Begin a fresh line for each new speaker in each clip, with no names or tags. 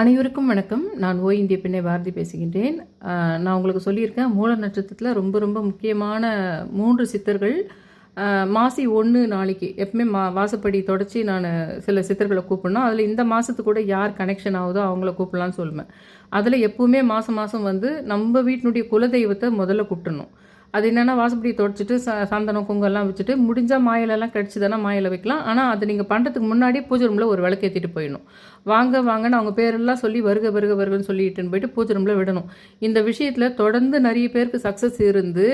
அனைவருக்கும் வணக்கம். நான் ஓ இந்திய பெண்ணை பாரதி பேசுகின்றேன். நான் உங்களுக்கு சொல்லியிருக்கேன் மூல நட்சத்திரத்தில் ரொம்ப ரொம்ப முக்கியமான மூன்று சித்தர்கள். மாசி ஒன்று நாளைக்கு எப்பவுமே மா வாசப்படி தொடச்சி நான் சில சித்தர்களை கூப்பிடணும். அதில் இந்த மாதத்து கூட யார் கனெக்ஷன் ஆகுதோ அவங்கள கூப்பிடலான்னு சொல்லுவேன். அதில் எப்போவுமே மாதம் மாதம் வந்து நம்ம வீட்டினுடைய குலதெய்வத்தை முதல்ல கூப்பிடணும். அது என்னென்னா வாசப்படியை தொடச்சிட்டு ச சந்தனம் குங்கெல்லாம் வச்சுட்டு முடிஞ்சால் மாயிலெல்லாம் கிடச்சிதானா மாயில வைக்கலாம். ஆனால் அது நீங்கள் பண்ணுறதுக்கு முன்னாடி பூஜை ரூமில் ஒரு விளக்கு ஏற்றிட்டு போயிடணும். வாங்க வாங்கன்னு அவங்க பேரெல்லாம் சொல்லி வருக வருக வருகன்னு சொல்லிட்டுன்னு போயிட்டு பூஜை ரூமில் விடணும். இந்த விஷயத்தில் தொடர்ந்து நிறைய பேருக்கு சக்ஸஸ் இருந்து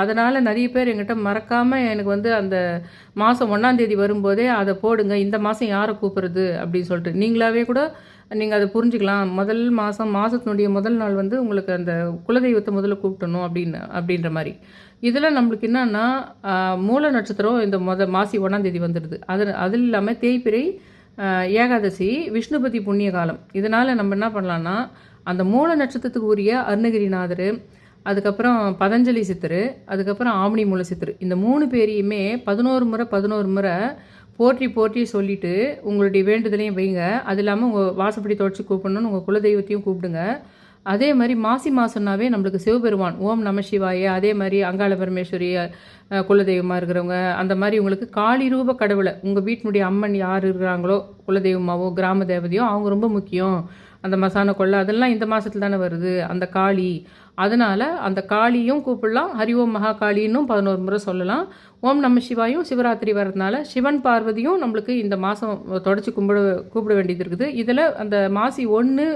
அதனால் நிறைய பேர் எங்கிட்ட மறக்காமல் எனக்கு வந்து அந்த மாதம் ஒன்றாந்தேதி வரும்போதே அதை போடுங்க இந்த மாதம் யாரை கூப்பிட்றது அப்படின்னு சொல்லிட்டு. நீங்களாவே கூட நீங்கள் அதை புரிஞ்சுக்கலாம். முதல் மாதம் மாதத்தினுடைய முதல் நாள் வந்து உங்களுக்கு அந்த குலதெய்வத்தை முதல்ல கூப்பிட்டணும் அப்படின்னு அப்படின்ற மாதிரி. இதில் நம்மளுக்கு என்னன்னா மூல நட்சத்திரம் இந்த முத மாசி ஒன்றாந்தேதி வந்துடுது. அது அது இல்லாமல் தேய்பிரை ஏகாதசி விஷ்ணுபதி புண்ணிய காலம். இதனால் நம்ம என்ன பண்ணலான்னா அந்த மூல நட்சத்திரத்துக்கு உரிய அருணகிரிநாதர் அதுக்கப்புறம் பதஞ்சலி சித்தர் அதுக்கப்புறம் ஆவணி மூல சித்தர். இந்த மூணு பேரையுமே பதினோரு முறை பதினோரு முறை போற்றி போற்றி சொல்லிட்டு உங்களுடைய வேண்டுதலையும் வைங்க. அது இல்லாமல் உங்கள் வாசப்படி தொடச்சி கூப்பிடணும்னு உங்கள் குலதெய்வத்தையும் கூப்பிடுங்க. அதே மாதிரி மாசி மாசம்னாவே நம்மளுக்கு சிவபெருமான் ஓம் நம சிவாய அதே மாதிரி அங்காள பரமேஸ்வரி குலதெய்வமாக இருக்கிறவங்க அந்த மாதிரி உங்களுக்கு காளி ரூப கடவுளை உங்கள் வீட்டினுடைய அம்மன் யார் இருக்கிறாங்களோ குலதெய்வமாவோ கிராம தேவதையோ அவங்க ரொம்ப முக்கியம். அந்த மசான கொள்ளை அதெல்லாம் இந்த மாதத்துல தானே வருது. அந்த காளி அதனால் அந்த காளியும் கூப்பிடலாம். ஹரி ஓம் மகா காளின்னும் பதினோரு முறை சொல்லலாம். ஓம் நம்ம சிவாயும் சிவராத்திரி வர்றதுனால சிவன் பார்வதியும் நம்மளுக்கு இந்த மாதம் தொடச்சி கும்பிட கூப்பிட வேண்டியது இருக்குது. இதில் அந்த மாசி ஒன்று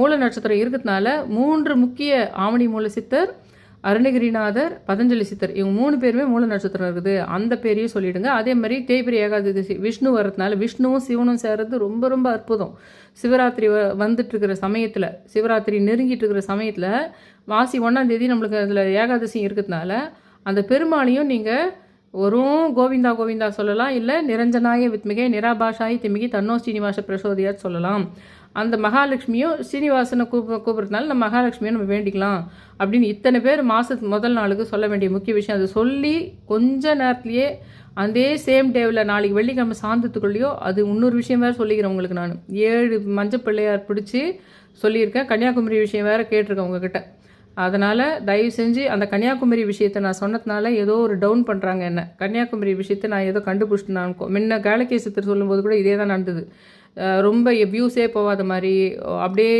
மூல நட்சத்திரம் இருக்கிறதுனால மூன்று முக்கிய ஆவணி மூல சித்தர் அருணகிரிநாதர் பதஞ்சலி சித்தர் இவங்க மூணு பேருமே மூல நட்சத்திரம் இருக்குது. அந்த பேரையும் சொல்லிடுங்க. அதே மாதிரி தேய்பிரி ஏகாதசி விஷ்ணு வர்றதுனால விஷ்ணுவும் சிவனும் சேர்றது ரொம்ப ரொம்ப அற்புதம். சிவராத்திரி வ- வந்துட்டு இருக்கிற சமயத்தில் சிவராத்திரி நெருங்கிட்டு இருக்கிற சமயத்தில் மாசி ஒன்றாம் தேதி நம்மளுக்கு அதில் ஏகாதசி இருக்கிறதுனால அந்த பெருமாளையும் நீங்கள் வெறும் கோவிந்தா கோவிந்தா சொல்லலாம் இல்லை நிரஞ்சனாய வித்மிகை நிராபாஷாயி திமிகி தன்னோ ஸ்ரீனிவாச பிரசோதியாக சொல்லலாம். அந்த மகாலட்சுமியும் ஸ்ரீனிவாசனை கூப்ப கூப்பிட்றதுனால நம்ம மகாலட்சுமியை நம்ம வேண்டிக்கலாம் அப்படின்னு இத்தனை பேர் மாதத்து முதல் நாளுக்கு சொல்ல வேண்டிய முக்கிய விஷயம். அதை சொல்லி கொஞ்ச நேரத்திலேயே அதே சேம் டேவில் நாளைக்கு வெள்ளிக்கிழமை சாந்தத்துக்குள்ளேயோ அது இன்னொரு விஷயம் வேறு சொல்லிக்கிறேன் உங்களுக்கு நான். ஏழு மஞ்சள் பிள்ளையார் பிடிச்சி சொல்லியிருக்கேன். கன்னியாகுமரி விஷயம் வேறு கேட்டிருக்கேன் உங்ககிட்ட. அதனால் தயவு செஞ்சு அந்த கன்னியாகுமரி விஷயத்தை நான் சொன்னதுனால ஏதோ ஒரு டவுன் பண்ணுறாங்க என்ன. கன்னியாகுமரி விஷயத்தை நான் ஏதோ கண்டுபிடிச்சிட்டு நான் முன்ன காலகேசத்தில் சொல்லும்போது கூட இதே தான் நடந்தது. ரொம்ப வியூஸே போகாத மாதிரி அப்படியே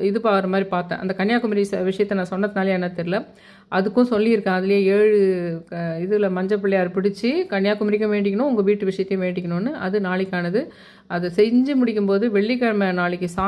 இது பாகிற மாதிரி பார்த்தேன். அந்த கன்னியாகுமரி ச- விஷயத்தை நான் சொன்னதுனாலே என்ன தெரில அதுக்கும் சொல்லியிருக்கேன். அதுலேயே ஏழு இதில் மஞ்சள் பிள்ளையார் பிடிச்சி கன்னியாகுமரிக்கும் வேண்டிக்கணும் உங்கள் வீட்டு விஷயத்தையும் வேண்டிக்கணும்னு. அது நாளைக்கானது. அதை செஞ்சு முடிக்கும்போது வெள்ளிக்கிழமை நாளைக்கு சாய்